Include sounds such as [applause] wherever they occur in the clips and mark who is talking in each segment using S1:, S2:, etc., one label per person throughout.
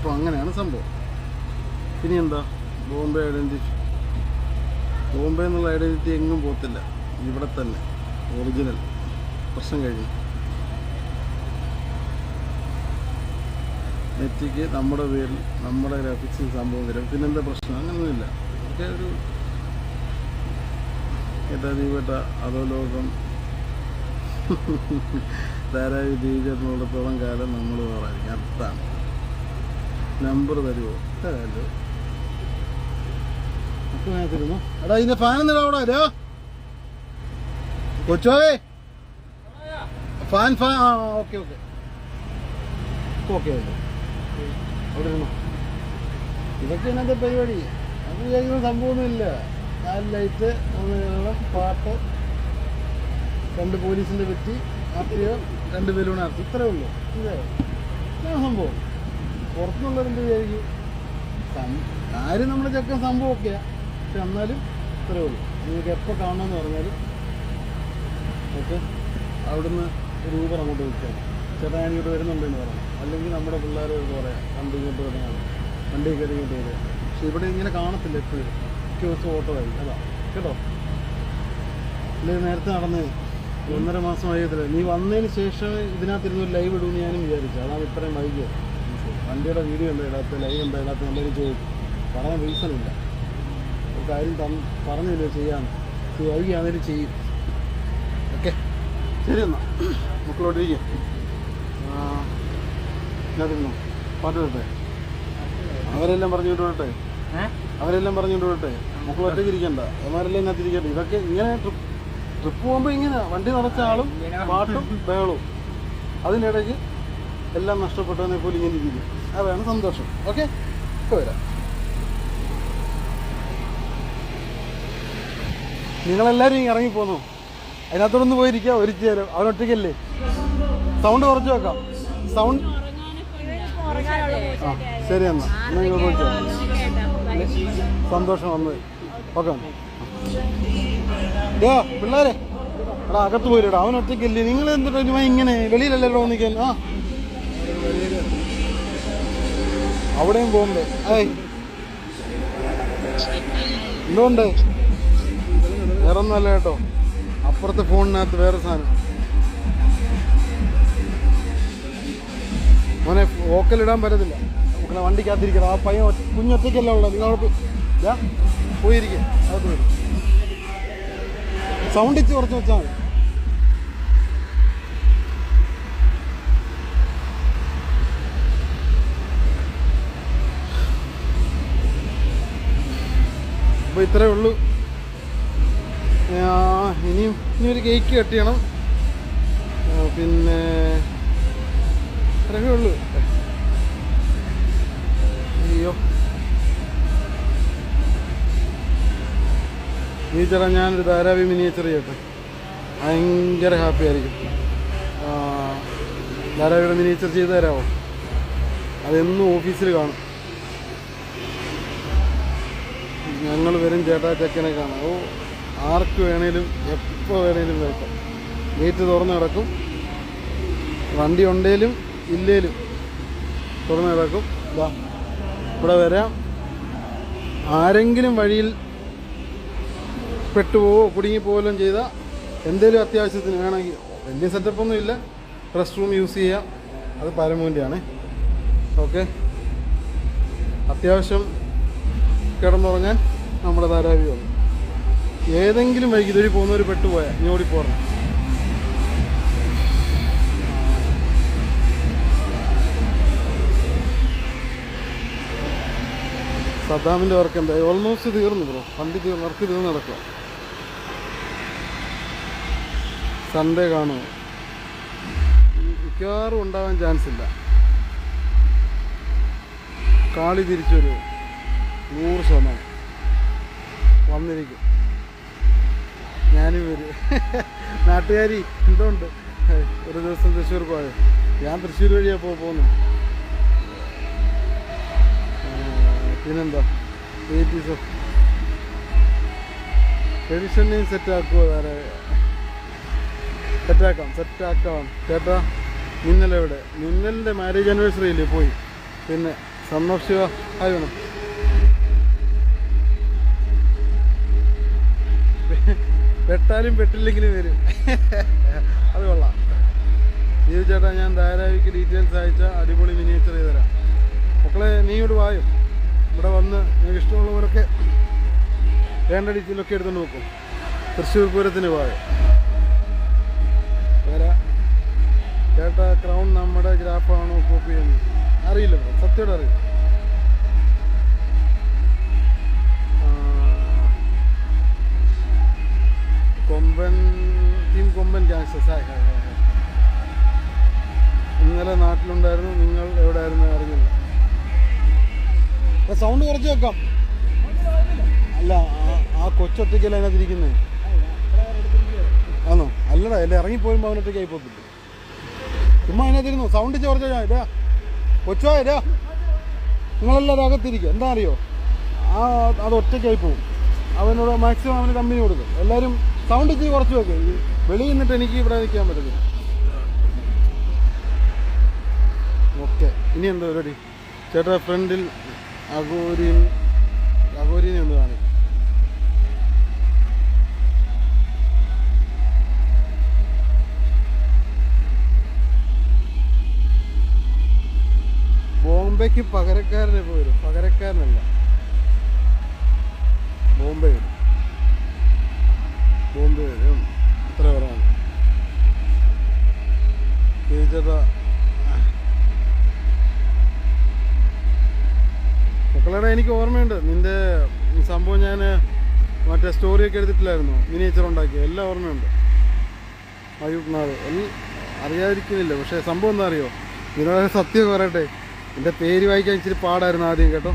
S1: അപ്പോൾ അങ്ങനെയാണ് സംഭവം. ഇനി എന്താ ബോംബെ ഐഡന്റിറ്റി ബോംബെ എന്നുള്ള ഐഡന്റിറ്റി എങ്ങും പോകത്തില്ല. ഇവിടെ തന്നെ. ഒറിജിനൽ പ്രശ്നം കഴിഞ്ഞു. നെറ്റിക്ക് നമ്മുടെ പേരിൽ നമ്മുടെ ഗ്രാഫിക്സ് സംഭവം തരും പിന്നെന്താ പ്രശ്നം? അങ്ങനെയൊന്നുമില്ല ഒക്കെ ഒരു ഏതാധിപേട്ട അതോ ലോകം. [laughs] ധാരാവി ജീവിച്ചിരുന്നിടത്തോളം കാലം? നമ്മൾ പറയാം അർത്ഥാണ് നമ്പർ തരുമോ തരാമല്ലോ ഞാൻ എടാ ഇതിന്റെ ഫാൻ എന്നിടാ അവിടെ. അല്ലോ കൊച്ചോ fan fan okay okay. Okay okay. അവിടെ ഇതൊക്കെ ഇന്നത്തെ പരിപാടി? അത് വിചാരിക്കുന്ന സംഭവമൊന്നുമില്ല. നാല് ലൈറ്റ് പാട്ട്. രണ്ട് പോലീസിന്റെ പറ്റി. ആർട്ടിയോ രണ്ട് ബലൂൺ ആർട്ടി ഇത്രേ ഉള്ളൂ. ഇതേ. സംഭവം. പുറത്തുനിന്നുള്ളവരെന്ത് വിചാരിക്കും? ആരും നമ്മുടെ ചെക്കൻ സംഭവം ഒക്കെയാ പക്ഷെ എന്നാലും ഇത്രേ ഉള്ളൂ. നിങ്ങൾക്ക് എപ്പോൾ കാണണമെന്ന് പറഞ്ഞാലും ഓക്കെ. അവിടുന്ന് ഒരു ഊബർ അങ്ങോട്ട് വിളിച്ചാൽ ചേട്ടാ ഞാൻ ഇങ്ങോട്ട് വരുന്നുണ്ടെന്ന് പറയാം അല്ലെങ്കിൽ നമ്മുടെ പിള്ളേർ പറയാം വണ്ടി ഇങ്ങോട്ട് വരുന്നതാണ് വണ്ടി കയറി ഇങ്ങോട്ട് വരിക പക്ഷെ ഇവിടെ ഇങ്ങനെ കാണത്തില്ല എപ്പോഴും. മിക്ക ദിവസം ഓട്ടോ ആയി അതാ. കേട്ടോ? അല്ലെങ്കിൽ നേരത്തെ നടന്ന്. ഒന്നര മാസം ഇതിൽ നീ വന്നതിന് ശേഷം ഇതിനകത്തിരുന്ന് ഒരു ലൈവ് ഇടുമെന്ന് ഞാനും വിചാരിച്ചു. അതാണ് ഇത്രയും വൈകിയത്. വണ്ടിയുടെ വീഡിയോ ഉണ്ട് ഇടാത്ത ലൈവ് ഉണ്ട് ഇടാത്ത നമ്മളൊരു ചോദിച്ചു പറയാൻ റീസൺ ഇല്ല. ഒരു കാര്യം തന്ന് പറഞ്ഞില്ലേ ചെയ്യാൻ? ചോദിക്കുകയാണെങ്കിൽ ചെയ്യും. ഓക്കെ. ശരി എന്നാൽ മക്കളോട്ടിരിക്കും ഇതിനകത്തിരുന്നോ പാട്ട് വിട്ടെ അവരെല്ലാം പറഞ്ഞുകൊണ്ട് വിടട്ടെ അവരെല്ലാം പറഞ്ഞു വിടട്ടെ മക്കൾ ഒറ്റയ്ക്ക് ഇരിക്കണ്ട. അവന്മാരെല്ലാം ഇതിനകത്തിരിക്കട്ടെ ഇതൊക്കെ ഇങ്ങനെ ട്രിപ്പ് ട്രിപ്പ് പോകുമ്പോൾ ഇങ്ങനെ വണ്ടി നിറച്ച ആളും പാട്ടും ബേളും അതിനിടയ്ക്ക് എല്ലാം നഷ്ടപ്പെട്ടതിനെ പോലും ഇങ്ങനെ ഇരിക്കും. അതാണ് സന്തോഷം. ഓക്കെ ഇപ്പോൾ വരാം. നിങ്ങളെല്ലാവരും ഇറങ്ങി ഇറങ്ങിപ്പോന്നു അതിനകത്തോടൊന്ന് പോയിരിക്കുക ഒരു ചേരും. അവനൊറ്റയ്ക്കല്ലേ സൗണ്ട് കുറച്ച് വെക്കാം. സൗണ്ട് ആ ശരി എന്നാ. സന്തോഷം വന്നത്. ഓക്കെ ഡോ പിള്ളേരെ. എടാ അകത്ത് പോയിരടാ അവനൊറ്റയ്ക്കല്ലേ നിങ്ങൾ എന്തിട്ടാ ഇങ്ങനെ വെളിയിലല്ലേ നിൽക്കാൻ ആ. അവിടെയും പോകുമ്പേ ഏയ്. എന്തുകൊണ്ട്? കേട്ടോ. അപ്പുറത്തെ ഫോണിനകത്ത് വേറെ സാധനം. മോനെ ഓക്കലിടാൻ പറ്റത്തില്ല. നമുക്ക് വണ്ടിക്കകത്തിരിക്കണം. ആ പയ്യൻ കുഞ്ഞൊറ്റയ്ക്കല്ല ഉള്ളത്. നിങ്ങൾ പോയിരിക്കും. അകത്ത് വരും സൗണ്ട് ഇച്ച് കുറച്ച് വെച്ചാൽ മതി. അപ്പോൾ ഇത്രയേ ഉള്ളൂ. ഇനിയും ഇനി ഒരു കേക്ക് കട്ട് ചെയ്യണം. പിന്നെ ഇത്രയേ ഉള്ളൂ. അയ്യോ. മിനിച്ചറ ഞാനൊരു ധാരാവി മിനിയേച്ചർ ചെയ്യട്ടെ. ഭയങ്കര ഹാപ്പി ആയിരിക്കും. ധാരാവിയുടെ മിനിയേച്ചർ ചെയ്ത് തരാമോ അതെന്നും ഓഫീസിൽ കാണും. ഞങ്ങൾ വരും ചേട്ടാ ചെക്കനെ കാണാം ഓ ആർക്ക് വേണേലും എപ്പോൾ വേണേലും വെൽക്കം ഗേറ്റ് തുറന്നു കിടക്കും. വണ്ടി ഉണ്ടേലും ഇല്ലേലും തുറന്നു കിടക്കും. ഇതാ ഇവിടെ വരാം. ആരെങ്കിലും വഴിയിൽ പെട്ടുപോവോ കുടുങ്ങിപ്പോവല്ലോ ചെയ്താൽ എന്തേലും അത്യാവശ്യത്തിന് വേണമെങ്കിൽ വലിയ സെറ്റപ്പൊന്നും ഇല്ല. റെസ്റ്റ് റൂം യൂസ് ചെയ്യാം. അത് പരമൂന്റെയാണ് ഓക്കെ. അത്യാവശ്യം കിടന്നുറങ്ങാൻ നമ്മുടെ ധാരാവി വന്നു. ഏതെങ്കിലും വൈകി ഇതുവഴി പോകുന്നവർ പെട്ടുപോയാൽ ഇനി ഓടിപ്പോറണം സദ്ദാമിന്റെ വർക്ക് എന്താ? ഓൾമോസ്റ്റ് തീർന്നു ബ്രോ വണ്ടി തീർന്നു വർക്ക് തീർന്ന് നടക്കുക. സൺഡേ കാണുമോ മിക്കവാറും ഉണ്ടാവാൻ ചാൻസ് ഇല്ല. കാളി തിരിച്ചു നൂറ് ശതമാനം. വന്നിരിക്കും. ഞാനും വരും [laughs] നാട്ടുകാരി എന്തുണ്ട്? ഒരു ദിവസം തൃശ്ശൂർ പോയത് ഞാൻ തൃശ്ശൂർ വഴിയാ പോ പോന്നു. ആ, പിന്നെന്താ? എയ്റ്റീസോ എഡിഷനെയും സെറ്റാക്കുമോ വേറെ? സെറ്റാക്കാം സെറ്റാക്കാം. ചേട്ടാ മിന്നലെവിടെ? മിന്നലിന്റെ മാരേജ് ആനിവേഴ്സറി ഇല്ലേ പോയി? പിന്നെ സൺ ഓഫ് ഹായ് വേണം പെട്ടാലും പെട്ടില്ലെങ്കിലും വരും അത് കൊള്ളാം. ജീവ ചേട്ടാ ഞാൻ ധാരാവിക്ക് ഡീറ്റെയിൽസ് അയച്ച അടിപൊളി മിനിയേച്ചർ ചെയ്ത് തരാം. മക്കളെ നീ ഇവിടെ വായും? ഇവിടെ വന്ന് നിങ്ങൾക്ക് ഇഷ്ടമുള്ളവരൊക്കെ വേണ്ട ഡീറ്റെയിലൊക്കെ എടുത്തുകൊണ്ട് നോക്കും തൃശ്ശൂർ പൂരത്തിന് വായോ? വരാ. ചേട്ടാ ക്രൗൺ നമ്മുടെ ഗ്രാഫാണോ കോപ്പി ചെയ്യുന്നത്? അറിയില്ല സത്യോടെ അറിയില്ല. കൊമ്പൻ ടീം കൊമ്പൻ ഗാങ്സ്റ്റേഴ്സ് ഹായ് ഇന്നലെ നാട്ടിലുണ്ടായിരുന്നു നിങ്ങൾ എവിടെയായിരുന്നു അറിഞ്ഞില്ല. സൗണ്ട് കുറച്ച് വെക്കാം. അല്ല ആ- കൊച്ചൊറ്റയ്ക്കല്ല അതിനകത്ത് ഇരിക്കുന്നത് ആണോ അല്ലടാ അല്ല ഇറങ്ങിപ്പോയുമ്പോൾ അവനൊറ്റയ്ക്ക് ആയിപ്പോത്തില്ല ചുമ്മാ അതിനകത്തിരുന്നു. സൗണ്ട് ചോർച്ച ഇതാ. കൊച്ചോ ഇതാ. നിങ്ങളെല്ലാവരും അകത്തിരിക്കുക എന്താ അറിയോ? ആ അത് ഒറ്റയ്ക്കായി പോകും. അവനോട് മാക്സിമം അവന് കമ്പനി കൊടുക്കും. എല്ലാവരും സൗണ്ട് ഇച്ചിരി കുറച്ച് വെക്ക് വെളിയിൽ നിന്നിട്ട് എനിക്ക് ഇവിടെ നിൽക്കാൻ പറ്റത്തില്ല. ഓക്കെ. ഇനി എന്താ പരിപാടി? ചേട്ടാ ഫ്രണ്ടിൽ അഗോരി അഗോരിനെ ഒന്ന് കാണിക്കും ബോംബെക്ക് പകരക്കാരനെ പോയിരുന്നു പകരക്കാരനല്ല. സംഭവം ഞാൻ മറ്റേ സ്റ്റോറിയൊക്കെ എടുത്തിട്ടില്ലായിരുന്നു. മിനിയേച്ചർ ഉണ്ടാക്കിയ എല്ലാം ഓർമ്മയുണ്ട്. എല്ലാം അറിയാതിരിക്കുന്നില്ല പക്ഷേ സംഭവം എന്താ അറിയോ? ഇതിനോട് സത്യം പറയട്ടെ. എന്റെ പേര് വായിക്കാൻ ഇച്ചിരി പാടായിരുന്നു ആദ്യം കേട്ടോ.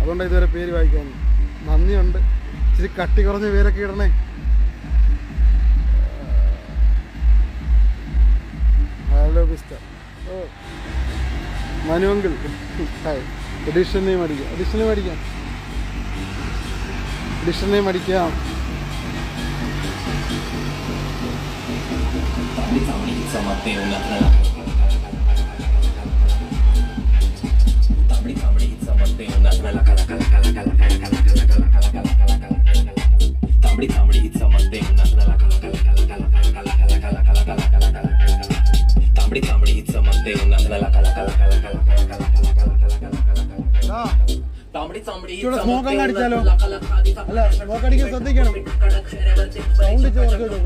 S1: അതുകൊണ്ടാണ് ഇതുവരെ പേര് വായിക്കാൻ. നന്ദിയുണ്ട്. ഇച്ചിരി കട്ടി കുറഞ്ഞ പേരൊക്കെ ഇടണേ. ഹലോ മിസ്റ്റർ ഓ. മനുവങ്കിൾ ഹായ് എഡിഷൻ നെയിം അടിക്കാം. എഡിഷൻ നെയിം അടിക്കാം
S2: ഇവിടെ സ്മോക്ക് അങ്ങ് അടിച്ചാലോ
S1: അല്ല ഷമോക്കടിക്ക് ശ്രദ്ധിക്കണം. സൗണ്ട്
S2: ചോർച്ചിടും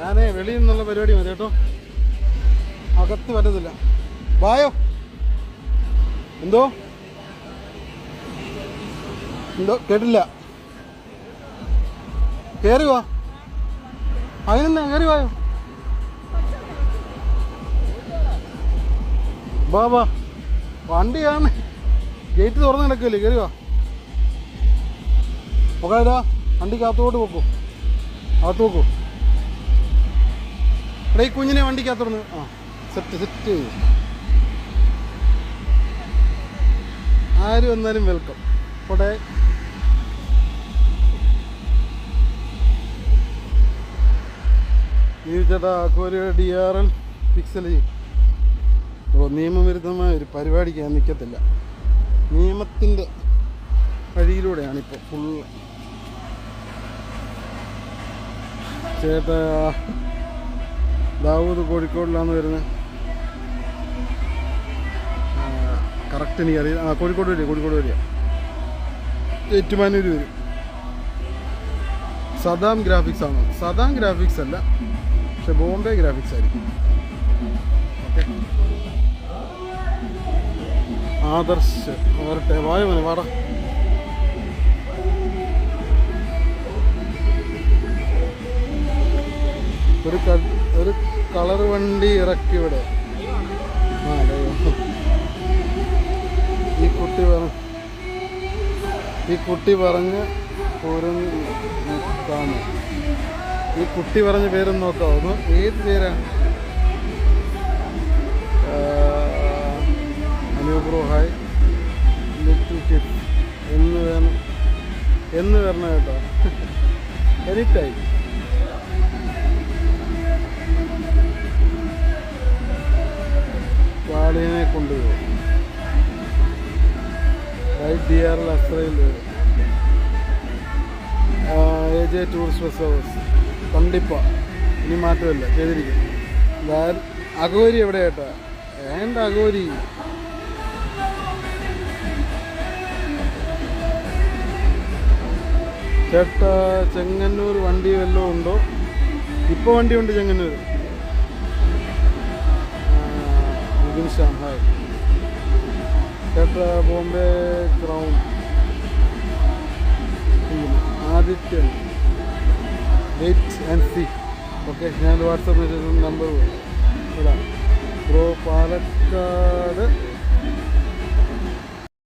S1: ഞാനേ വെളിയിൽ നിന്നുള്ള പരിപാടി മതി കേട്ടോ. അകത്ത് വരതില്ല വായോ? എന്തോ? എന്തോ? കേട്ടില്ല. കയറി വാ അതിനെന്താ? കയറി വായോ വാ. വണ്ടിയാണ്. ഗേറ്റ് തുറന്ന് കിടക്കില്ലേ കയറി വാ പൊക്കാടാ വണ്ടിക്ക് അകത്തോട്ട് പോക്കോ. അകത്ത് പോക്കോ. എടാ ഈ കുഞ്ഞിനെ വണ്ടിക്കകത്തോന്ന് ആ സെറ്റ് സെറ്റ് ആര് വന്നാലും വെൽക്കം പോട്ടെ. ഈ ചേട്ടാ ഒരു ഡി ആർ എൽ പിക്സൽ ഓ നിയമവിരുദ്ധമായ ഒരു പരിപാടിക്ക് ഞാൻ നിൽക്കത്തില്ല നിയമത്തിന്റെ വഴിയിലൂടെയാണ് ഇപ്പോൾ ഫുള്ള് ചേട്ടാ ദാവൂദ് കോഴിക്കോടിലാണ് വരുന്നത് കറക്റ്റ് എനിക്കറിയാം ആ കോഴിക്കോട് വരിക കോഴിക്കോട് വരിക. ഏറ്റുമാനൂർ വരും. സദാം ഗ്രാഫിക്സ് ആണോ. സദാം ഗ്രാഫിക്സ് അല്ല പക്ഷെ ബോംബെ ഗ്രാഫിക്സ് ആയിരിക്കും. ഓക്കെ ആദർശ് വരട്ടെ വായ മോനെ വാടാ. ഒരു ഒരു കളർ വണ്ടി ഇറക്കി ഇവിടെ. ആ ഈ കുട്ടി പറ ഈ കുട്ടി പറഞ്ഞ് പൂരം നോക്കാന്ന് ഈ കുട്ടി പറഞ്ഞ പേരും നോക്കാം. ഒന്ന് ഏത് പേരാണ്? അനുഗ്രോഹായ് ലിറ്റിൽ കിഡ് എന്ന് വേണം. എന്ന് വരണം കേട്ടോ. എനിക്കായി. വാളിനെ കൊണ്ടുപോകും. റൈറ്റ് ഡിയാറിൽ അസ്രയിൽ വരും ജെ ടൂറിസ്റ്റ് ബസ് സർവീസ് കണ്ടിപ്പ ഇനി മാറ്റമില്ല ചെയ്തിരിക്കും അഗോരി എവിടെ കേട്ടാ വേണ്ട അഗോരി ചേട്ടാ ചെങ്ങന്നൂർ വണ്ടി വല്ലതും ഉണ്ടോ? ഇപ്പോൾ വണ്ടിയുണ്ട് ചെങ്ങന്നൂർ നിതിൻ ഷാഹായ് ചേട്ടാ Bombay crown Adithyan wait and C okay ഞാൻ വാട്സപ്പ് നമ്പർ ഇടാം ബ്രോ പാലക്കാട്